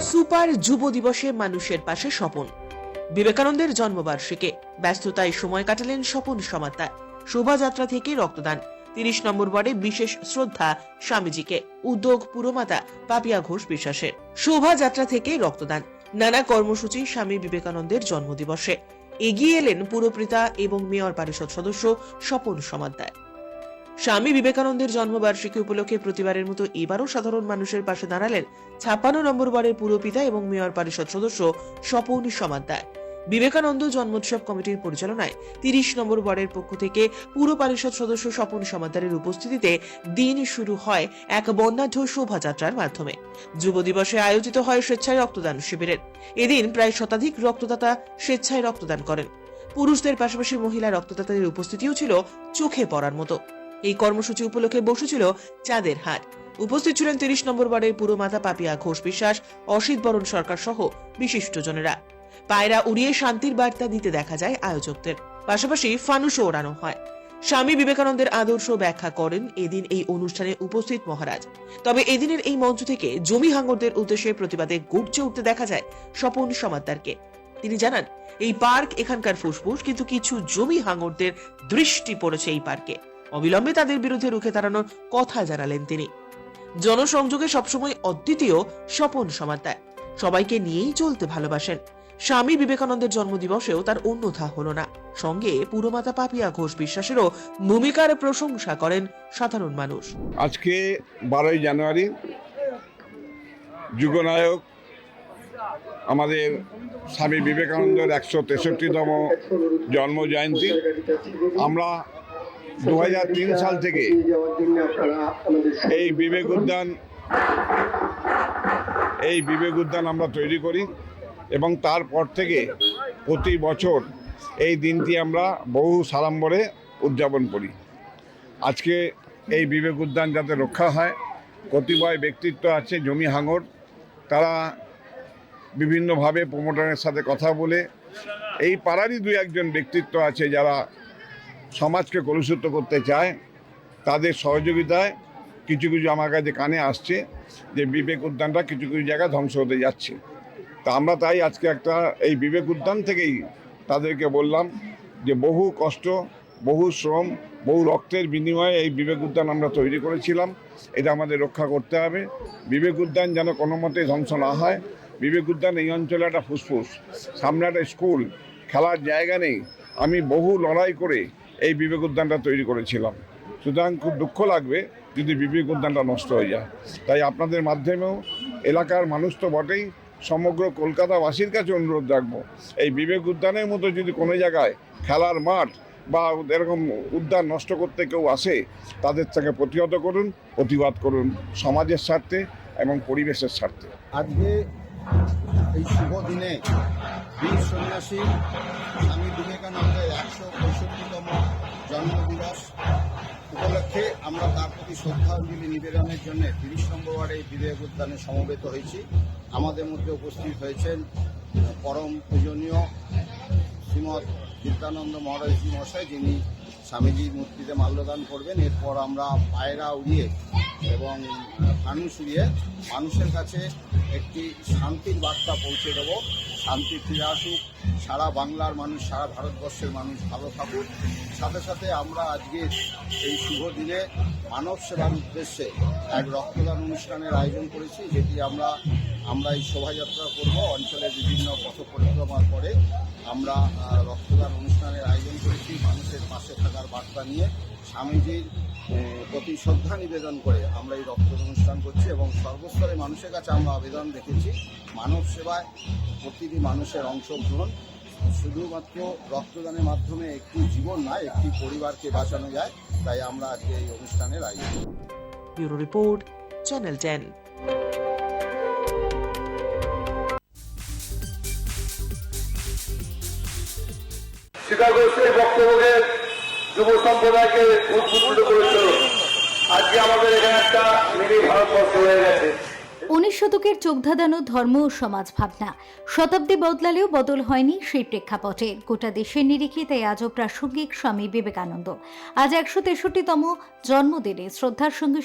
Super যুব দিবসে মানুষের পাশে স্বপন। বিবেকানন্দের জন্মবার্ষিকে। ব্যস্ততায় সময় কাটালেন স্বপন সমাত্তার শোভাযাত্রা থেকে রক্তদান। তিরিশ নম্বর ওয়ার্ডে বিশেষ শ্রদ্ধা স্বামীজিকে। উদ্যোগ পুরমাতা পাপিয়া ঘোষ বিশ্বাসের। শোভাযাত্রা থেকে রক্তদান। নানা কর্মসূচি স্বামী বিবেকানন্দের জন্মদিবসে। এগিয়ে এলেন পুরপ্রিতা এবং মেয়র পরিষদ সদস্য স্বপন সমাদ্দার স্বামী বিবেকানন্দের জন্মবার্ষিকী উপলক্ষে প্রতিবারের মতো এবারও সাধারণ মানুষের পাশে দাঁড়ালেন ছাপ্পান্ন নম্বর ওয়ার্ডের পুরপিতা এবং মেয়র পরিষদ সদস্য স্বপন সমাদ্দার বিবেকানন্দ জন্মোৎসব কমিটির পরিচালনায় তিরিশ নম্বর ওয়ার্ডের পক্ষ থেকে পুর পরিষদ সদস্য স্বপন সমাদ্দারের উপস্থিতিতে দিন শুরু হয় এক বন্যাঢ্য শোভাযাত্রার মাধ্যমে। যুব দিবসে আয়োজিত হয় স্বেচ্ছায় রক্তদান শিবিরের। এদিন প্রায় শতাধিক রক্তদাতা স্বেচ্ছায় রক্তদান করেন। পুরুষদের পাশাপাশি মহিলা রক্তদাতাদের উপস্থিতিও ছিল চোখে পড়ার মতো। এই কর্মসূচি উপলক্ষে বসেছিল চাঁদের হাট। উপস্থিত ছিলেন তিরিশ নম্বর ওয়ার্ডের পুরমাতা পাপিয়া ঘোষ বিশ্বাস, অসিত বরণ সরকার সহ বিশিষ্টজনেরা। পায়রা উড়িয়ে শান্তির বার্তা দিতে দেখা যায় আয়োজকদের। পাশাপাশি ফানুসও ওড়ানো হয়। স্বামী বিবেকানন্দের আদর্শ ব্যাখ্যা করেন এদিন এই অনুষ্ঠানে উপস্থিত মহারাজ। তবে এদিনের এই মঞ্চ থেকে জমি হাঙ্গরদের উদ্দেশ্যে প্রতিবাদে গর্জে উঠতে দেখা যায় স্বপন সমাদ্দারকে তিনি জানান, এই পার্ক এখানকার ফুসফুস, কিন্তু কিছু জমি হাঙ্গরদের দৃষ্টি পড়েছে এই পার্কে। অবিলম্বে তাদের বিরুদ্ধে রুখে দাঁড়ানোর কথা জানালেন তিনি। জনসংযোগে সবসময় অদ্বিতীয় স্বপন সমাদ্দার সবাইকে নিয়েই চলতে ভালোবাসেন। স্বামী বিবেকানন্দের জন্মদিবসেও তার অন্যথা হলো না। সঙ্গে পুরমাতা পাপিয়া ঘোষ বিশ্বাসেরও ভূমিকার প্রশংসা করেন সাধারণ মানুষ। আজকে বারোই জানুয়ারি যুগনায়ক, আমাদের স্বামী বিবেকানন্দের একশো তেষট্টিতম জন্ম জয়ন্তী আমরা দু হাজার তিন সাল থেকে এই বিবেক উদ্যান, এই বিবেক উদ্যান আমরা তৈরি করি এবং তারপর থেকে প্রতি বছর এই দিনটি আমরা বহু সাড়ম্বরে উদযাপন করি। আজকে এই বিবেক উদ্যান যাতে রক্ষা হয়, কতিপয় ব্যক্তিত্ব আছে, জমি হাঙর, তারা বিভিন্নভাবে প্রমোটারের সাথে কথা বলে, এই পাড়ারই দু একজন ব্যক্তিত্ব আছে যারা সমাজকে কলুষিত করতে চায়, তাদের সহযোগিতায় কিছু কিছু আমার কাছে কানে আসছে যে বিবেক উদ্যানটা কিছু কিছু জায়গায় ধ্বংস হতে যাচ্ছে। তা আমরা তাই আজকে একটা এই বিবেক উদ্যান থেকেই তাদেরকে বললাম যে বহু কষ্ট, বহু শ্রম, বহু রক্তের বিনিময়ে এই বিবেক উদ্যান আমরা তৈরি করেছিলাম। এটা আমাদের রক্ষা করতে হবে। বিবেক উদ্যান যেন কোনো মতে ধ্বংস না হয়। বিবেক উদ্যান এই অঞ্চলে একটা ফুসফুস। সামনে একটা স্কুল, খেলার জায়গা নেই। আমি বহু লড়াই করে এই বিবেক উদ্যানটা তৈরি করেছিলাম। সুতরাং খুব দুঃখ লাগবে যদি বিবেক উদ্যানটা নষ্ট হয়ে যায়। তাই আপনাদের মাধ্যমেও এলাকার মানুষ তো বটেই সমগ্র কলকাতাবাসীর কাছে অনুরোধ রাখব এই বিবেক উদ্যানের মতো যদি কোনো জায়গায় খেলার মাঠ বা এরকম উদ্যান নষ্ট করতে কেউ আসে, তাদের থেকে প্রতিহত করুন, প্রতিবাদ করুন সমাজের স্বার্থে এবং পরিবেশের স্বার্থে। আজকে এই শুভ দিনে বীর সন্ন্যাসী স্বামী বিবেকানন্দের একশো পঁয়ষট্টিতম জন্মদিবস উপলক্ষে আমরা তার প্রতি শ্রদ্ধাঞ্জলি নিবেদনের জন্য তিরিশ নম্বর এই বিবেক উদ্যানে সমবেত হয়েছি। আমাদের মধ্যে উপস্থিত হয়েছেন পরম পূজনীয় শ্রীমৎ বিদ্যানন্দ মহারাজজি মহাশয়, যিনি স্বামীজির মূর্তিতে মাল্যদান করবেন। এরপর আমরা পায়রা উড়িয়ে এবং ফানুস উড়িয়ে মানুষের কাছে একটি শান্তির বার্তা পৌঁছে দেব। শান্তি ফিরে আসুক। সারা বাংলার মানুষ, সারা ভারতবর্ষের মানুষ ভালো থাকুক। সাথে সাথে আমরা আজকে এই শুভ দিনে মানব সেবার উদ্দেশ্যে এক রক্তদান অনুষ্ঠানের আয়োজন করেছি, যেটি আমরা আমরা এই শোভাযাত্রা করব। অঞ্চলের বিভিন্ন পথ পরিক্রমার পরে আমরা রক্তদান অনুষ্ঠানের আয়োজন করেছি। মানুষের পাশে থাকার বার্তা নিয়ে স্বামীজির প্রতি শ্রদ্ধা নিবেদন করে আমরা এই রক্তদান অনুষ্ঠান করছি এবং সর্বস্তরের মানুষের কাছে আমরা আবেদন রেখেছি মানব সেবায় প্রতিটি মানুষের অংশগ্রহণ শুধুমাত্র রক্তদানের মাধ্যমে একটি জীবন নয় একটি পরিবারকে বাঁচানো যায় তাই আমরা আজকে এই অনুষ্ঠানের আয়োজন। Bureau report channel ten Chicago সেই বক্তব্যকে যুব সম্প্রদায়কে উদ্বুদ্ধ করেছিল। আজকে আমাদের এখানে একটা মিনি ভারতবর্ষ হয়ে গেছে। উনিশ শতকের চোখধাঁধানো ধর্ম ও সমাজ ভাবনা। শতাব্দী বদলালেও বদল হয়নি সেই প্রেক্ষাপটে। গোটা দেশের নিরিখে তাই আজও প্রাসঙ্গিক স্বামী বিবেকানন্দ। আজ একশো তেষট্টিতম জন্মদিনে শ্রদ্ধার সঙ্গে